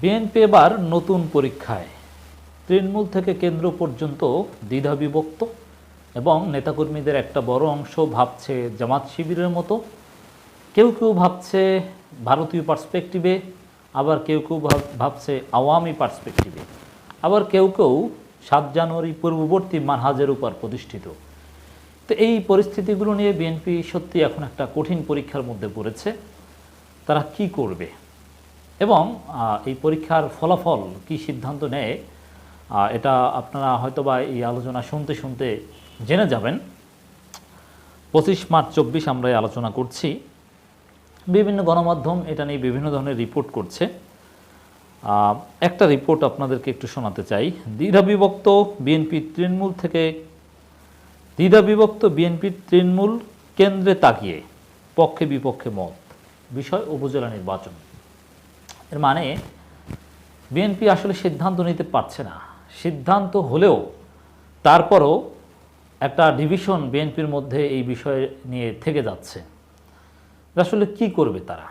BNP এবার নতুন পরীক্ষায়। তৃণমূল থেকে কেন্দ্র পর্যন্ত দ্বিধা বিভক্ত এবং নেতাকর্মীদের একটা বড় অংশ ভাবছে জামাত শিবিরের মতো। কেউ কেউ ভাবছে ভারতীয় পার্সপেক্টিভে, আবার কেউ কেউ ভাব- ভাবছে আওয়ামী পার্সপেক্টিভে। আবার কেউ কেউ সাত জানুয়ারি পূর্ববর্তী মানহাজের উপর প্রতিষ্ঠিত। তো এই পরিস্থিতিগুলো নিয়ে বিএনপি সত্যি এখন একটা কঠিন পরীক্ষার মধ্যে পড়েছে। তারা কি করবে? এবং এই পরীক্ষার ফলাফল কি সিদ্ধান্ত নেয় এটা আপনারা হয়তোবা এই আলোচনা শুনতে শুনতে জেনে যাবেন। পঁচিশ মার্চ চব্বিশ আমরা এই আলোচনা করছি। বিভিন্ন গণমাধ্যম এটা নিয়ে বিভিন্ন ধরনের রিপোর্ট করছে। একটা রিপোর্ট আপনাদেরকে একটু শোনাতে চাই। দ্বিধা বিভক্ত বিএনপি তৃণমূল থেকে, দ্বিধা বিভক্ত বিএনপির তৃণমূল কেন্দ্রে তাকিয়ে পক্ষে বিপক্ষে মত, বিষয় উপজেলা নির্বাচন। এর মানে বিএনপি আসলে সিদ্ধান্ত নিতে পারছে না। সিদ্ধান্ত হলেও তারপরও একটা ডিভিশন বিএনপির মধ্যে এই বিষয়ে নিয়ে থেকে যাচ্ছে। আসলে কি করবে তারা?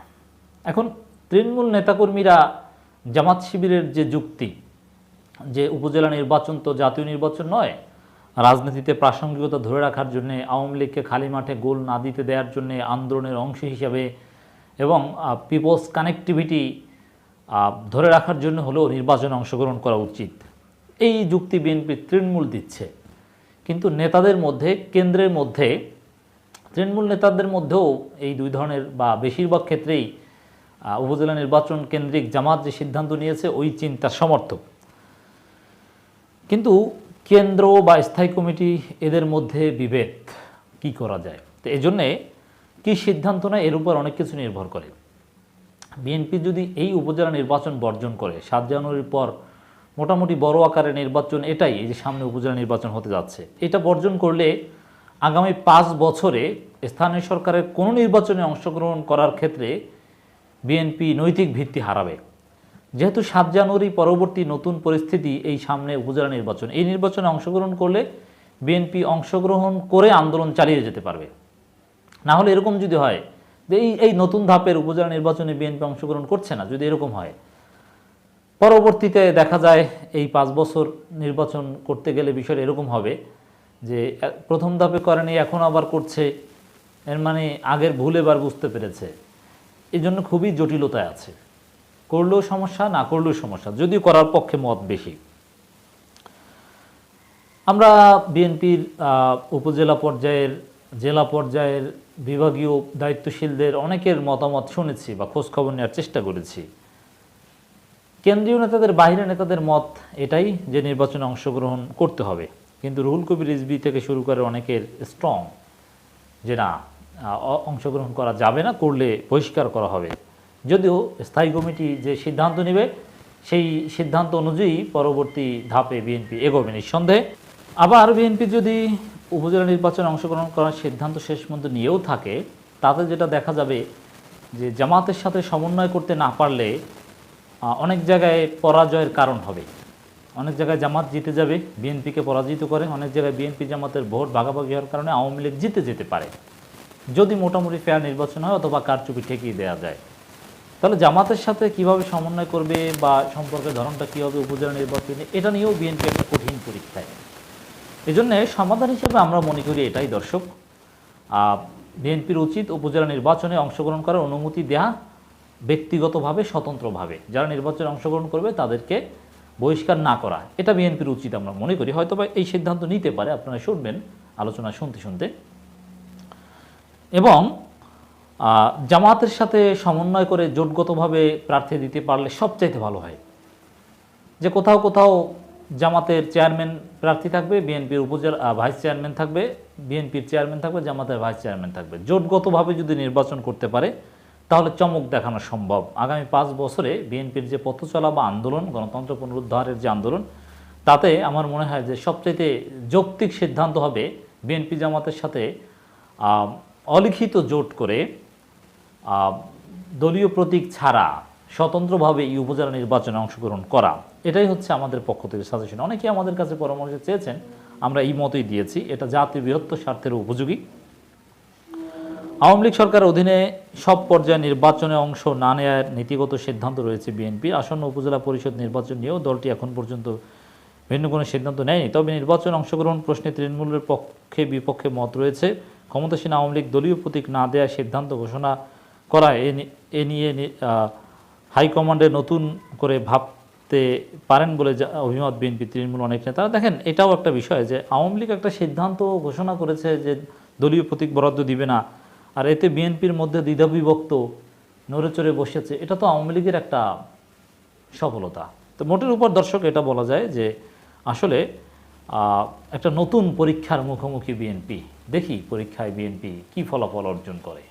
এখন তৃণমূল নেতাকর্মীরা জামাত শিবিরের যে যুক্তি, যে উপজেলা নির্বাচন তো জাতীয় নির্বাচন নয়, রাজনীতিতে প্রাসঙ্গিকতা ধরে রাখার জন্যে, আওয়ামী লীগকে খালি মাঠে গোল না দিতে দেওয়ার জন্যে আন্দোলনের অংশ হিসাবে এবং পিপলস কানেক্টিভিটি ধরে রাখার জন্য হলেও নির্বাচনে অংশগ্রহণ করা উচিত। এই যুক্তি বিএনপি তৃণমূল দিচ্ছে। কিন্তু নেতাদের মধ্যে, কেন্দ্রের মধ্যে, তৃণমূল নেতাদের মধ্যেও এই দুই ধরনের বা বেশিরভাগ ক্ষেত্রেই উপজেলা নির্বাচন কেন্দ্রিক জামাত যে সিদ্ধান্ত নিয়েছে, ওই চিন্তার সমর্থক। কিন্তু কেন্দ্র বা স্থায়ী কমিটি এদের মধ্যে বিভেদ। কি করা যায়? তো এজন্যে জন্যে কী সিদ্ধান্ত নেয়, এর উপর অনেক কিছু নির্ভর করে। বিএনপি যদি এই উপজেলা নির্বাচন বর্জন করে, সাত জানুয়ারির পর মোটামুটি বড় আকারে নির্বাচন এটাই, এই যে সামনে উপজেলা নির্বাচন হতে যাচ্ছে। এটা বর্জন করলে আগামী পাঁচ বছরে স্থানীয় সরকারের কোনো নির্বাচনে অংশগ্রহণ করার ক্ষেত্রে বিএনপি নৈতিক ভিত্তি হারাবে। যেহেতু সাত জানুয়ারি পরবর্তী নতুন পরিস্থিতি এই সামনে উপজেলা নির্বাচন, এই নির্বাচনে অংশগ্রহণ করলে বিএনপি অংশগ্রহণ করে আন্দোলন চালিয়ে যেতে পারবে। না হলে এরকম যদি হয় যে এই এই নতুন ধাপের উপজেলা নির্বাচনে বিএনপি অংশগ্রহণ করছে না, যদি এরকম হয়। পরবর্তীতে দেখা যায় এই পাঁচ বছর নির্বাচন করতে গেলে বিষয়টা এরকম হবে যে প্রথম ধাপে করেনি এখন আবার করছে। এর মানে আগের ভুল এবার বুঝতে পেরেছে। এই জন্য খুবই জটিলতায় আছে। করলেও সমস্যা, না করলেও সমস্যা, যদিও করার পক্ষে মত বেশি। আমরা বিএনপির উপজেলা পর্যায়ের জেলা পর্যায়ের বিভাগীয় দায়িত্বশীলদের অনেকের মতামত শুনেছি বা খোঁজখবর নেওয়ার চেষ্টা করেছি। কেন্দ্রীয় নেতাদের বাইরের নেতাদের মত এটাই যে নির্বাচনে অংশগ্রহণ করতে হবে। কিন্তু রুহুল কবির রিজবি থেকে শুরু করে অনেকের স্ট্রং যে না অংশগ্রহণ করা যাবে না, করলে বহিষ্কার করা হবে। যদিও স্থায়ী কমিটি যে সিদ্ধান্ত নেবে, সেই সিদ্ধান্ত অনুযায়ী পরবর্তী ধাপে বিএনপি এগোবে নিঃসন্দেহে। আবার বিএনপি যদি উপজেলা নির্বাচনে অংশগ্রহণ করার সিদ্ধান্ত শেষ পর্যন্ত নিয়েও থাকে, তাতে যেটা দেখা যাবে যে জামাতের সাথে সমন্বয় করতে না পারলে অনেক জায়গায় পরাজয়ের কারণ হবে। অনেক জায়গায় জামাত জিতে যাবে, বিএনপিকে পরাজিত করে, অনেক জায়গায় বিএনপি জামাতের ভোট ভাগাভাগি হওয়ার কারণে আওয়ামী লীগ জিতে যেতে পারে। যদি মোটামুটি ফেয়ার নির্বাচন হয় অথবা কারচুপি ঠেকিয়ে দেওয়া যায়। তাহলে জামাতের সাথে কীভাবে সমন্বয় করবে বা সম্পর্কের ধরনটা কী হবে উপজেলা নির্বাচনে, এটা নিয়েও বিএনপি একটা কঠিন পরীক্ষায়। এই জন্যে সমাধান হিসেবে আমরা মনে করি এটাই দর্শক। বিএনপির উচিত উপজেলা নির্বাচনে অংশগ্রহণ করার অনুমতি দেয়া ব্যক্তিগতভাবে, স্বতন্ত্রভাবে। যারা নির্বাচনে অংশগ্রহণ করবে, তাদেরকে বহিষ্কার না করা। এটা বিএনপির উচিত আমরা মনে করি। হয়তো এই সিদ্ধান্ত নিতে পারে, আপনারা শুনবেন আলোচনা শুনতে শুনতে। এবং জামাতের সাথে সমন্বয় করে জোটগতভাবে প্রার্থী দিতে পারলে সবচাইতে ভালো হয়। যে কোথাও কোথাও জামাতের চেয়ারম্যান প্রার্থী থাকবে, বিএনপির উপজেলা ভাইস চেয়ারম্যান থাকবে, বিএনপির চেয়ারম্যান থাকবে, জামাতের ভাইস চেয়ারম্যান থাকবে। জোটগতভাবে যদি নির্বাচন করতে পারে, তাহলে চমক দেখানো সম্ভব। আগামী পাঁচ বছরে বিএনপির যে পথ চলা বা আন্দোলন, গণতন্ত্র পুনরুদ্ধারের যে আন্দোলন, তাতে আমার মনে হয় যে সবচাইতে যৌক্তিক সিদ্ধান্ত হবে বিএনপি জামাতের সাথে অলিখিত জোট করে দলীয় প্রতীক ছাড়া স্বতন্ত্রভাবে এই উপজেলা নির্বাচনে অংশগ্রহণ করা। এটাই হচ্ছে আমাদের পক্ষ থেকে সাজেশন অনেকেই আমাদের কাছে পরামর্শ চেয়েছেন, আমরা এই মতই দিয়েছি, এটা জাতীয় বৃহত্তর স্বার্থের উপযোগী। আওয়ামী লীগ সরকারের অধীনে সব পর্যায়ে নির্বাচনে অংশ না নেয়ার নীতিগত সিদ্ধান্ত রয়েছে বিএনপি। আসন্ন উপজেলা পরিষদ নির্বাচন নিয়েও দলটি এখন পর্যন্ত ভিন্ন কোনো সিদ্ধান্ত নেয়নি। তবে নির্বাচনে অংশগ্রহণ প্রশ্নে তৃণমূলের পক্ষে বিপক্ষে মত রয়েছে। ক্ষমতাসীন আওয়ামী লীগ দলীয় প্রতীক না দেওয়ার সিদ্ধান্ত ঘোষণা করায় এ নিয়ে হাইকমান্ডে নতুন করে ভাবতে পারেন বলে অভিমত বিএনপি, তৃণমূল অনেক নেতারা দেখেন, এটাও একটা বিষয় যে আওয়ামী লীগ একটা সিদ্ধান্ত ঘোষণা করেছে যে দলীয় প্রতীক বরাদ্দ দিবে না। আর এতে বিএনপির মধ্যে দ্বিধাবিভক্ত, নড়ে চড়ে বসেছে। এটা তো আওয়ামী লীগের একটা সফলতা। তো মোটের উপর দর্শক, এটা বলা যায় যে আসলে একটা নতুন পরীক্ষার মুখোমুখি বিএনপি। দেখি পরীক্ষায় বিএনপি কি ফলাফল অর্জন করে।